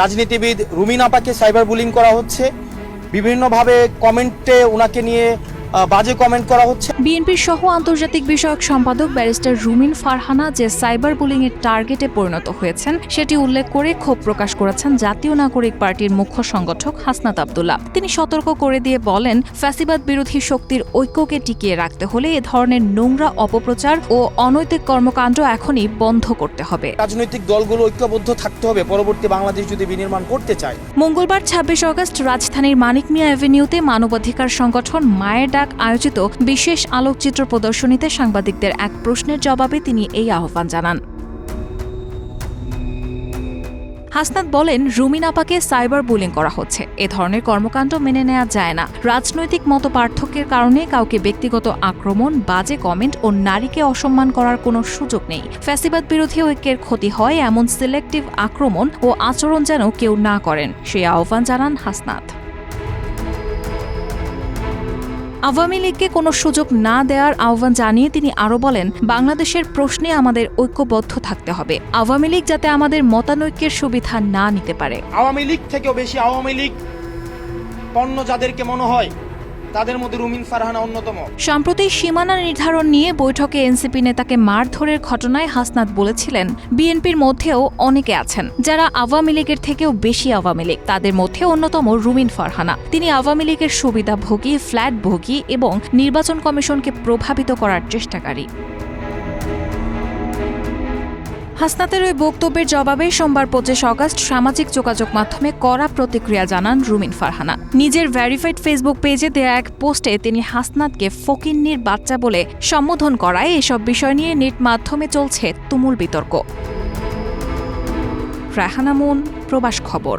রাজনীতিবিদ রুমিনাপাকে cyber bullying করা হচ্ছে। বিভিন্নভাবে কমেন্টে ওনাকে নিয়ে বাজে কমেন্ট করা হচ্ছে। বিএনপির সহ আন্তর্জাতিক বিষয়ক সম্পাদক ব্যারিস্টার রুমিন ফারহানা যে সাইবার বুলিং এর টার্গেটে পরিণত হয়েছেন সেটি উল্লেখ করে ক্ষোভ প্রকাশ করেছেন জাতীয় নাগরিক পার্টির মুখ্য সংগঠক হাসনাত আবদুল্লাহ। তিনি সতর্ক করে দিয়ে বলেন ফ্যাসিবাদ বিরোধী শক্তির ঐক্যকে টিকিয়ে রাখতে হলে এ ধরনের নোংরা অপপ্রচার ও অনৈতিক কর্মকাণ্ড এখনই বন্ধ করতে হবে। রাজনৈতিক দলগুলো ঐক্যবদ্ধ থাকতে হবে পরবর্তী বাংলাদেশ যদি বিনির্মাণ করতে চায়। মঙ্গলবার ছাব্বিশ আগস্ট রাজধানীর মানিক মিয়া অ্যাভিনিউতে মানবাধিকার সংগঠন মায়ের ডাক আয়োজিত বিশেষ আলোকচিত্র প্রদর্শনীতে সাংবাদিকদের এক প্রশ্নের জবাবে তিনি এই আহ্বান জানান। হাসনাত বলেন, রুমিন আপাকে সাইবার বুলিং করা হচ্ছে। এ ধরনের কর্মকাণ্ড মেনে নেওয়া যায় না। রাজনৈতিক মত পার্থক্যের কারণে কাউকে ব্যক্তিগত আক্রমণ, বাজে কমেন্ট ও নারীকে অসম্মান করার কোনো সুযোগ নেই। ফ্যাসিবাদ বিরোধী ঐক্যের ক্ষতি হয় এমন সিলেক্টিভ আক্রমণ ও আচরণ যেন কেউ না করেন। সেই আহ্বান জানান হাসনাত। আওয়ামী লীগকে কোনো সুযোগ না দেওয়ার আহ্বান জানিয়ে তিনি আরও বলেন, বাংলাদেশের প্রশ্নে আমাদের ঐক্যবদ্ধ থাকতে হবে। আওয়ামী লীগ যাতে আমাদের মতানৈক্যের সুবিধা না নিতে পারে। আওয়ামী লীগ থেকেও বেশি আওয়ামী লীগ পণ্য যাদেরকে মনে হয় তাদের মধ্যে রুমিন ফারহানা অন্যতম। সম্প্রতি সীমানা নির্ধারণ নিয়ে বৈঠকে এনসিপি নেতাকে মারধরের ঘটনায় হাসনাত বলেছিলেন, বিএনপির মধ্যেও অনেকে আছেন, যারা আওয়ামী লীগের থেকেও বেশি আওয়ামী লীগ, তাদের মধ্যে অন্যতম রুমিন ফারহানা। তিনি আওয়ামী লীগের সুবিধাভোগী ফ্ল্যাট ভোগী এবং নির্বাচন কমিশনকে প্রভাবিত করার চেষ্টাকারী। হাসনাতের ওই বক্তব্যের জবাবে সোমবার পঁচিশ অগস্ট সামাজিক যোগাযোগ মাধ্যমে কড়া প্রতিক্রিয়া জানান রুমিন ফারহানা। নিজের ভ্যারিফাইড ফেসবুক পেজে দেয়া এক পোস্টে তিনি হাসনাতকে ফকিন্নির বাচ্চা বলে সম্বোধন করায় এসব বিষয় নিয়ে নেট মাধ্যমে চলছে তুমুল বিতর্ক। রাহানামুন প্রবাস খবর।